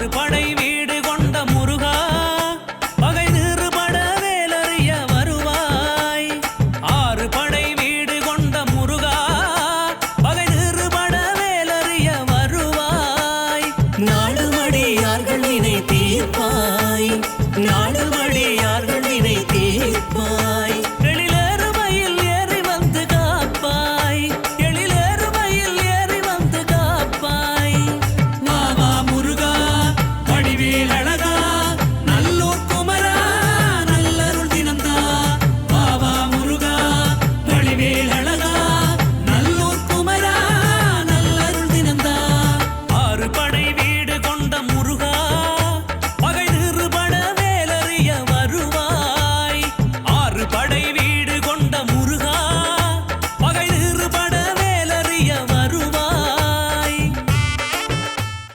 ஆறு படை வீடு கொண்ட முருகா. பகை நிறுபட வேலறிய வருவாய். ஆறு படை வீடு கொண்ட முருகா. பகை நிறுபட வேலறிய வருவாய். நான்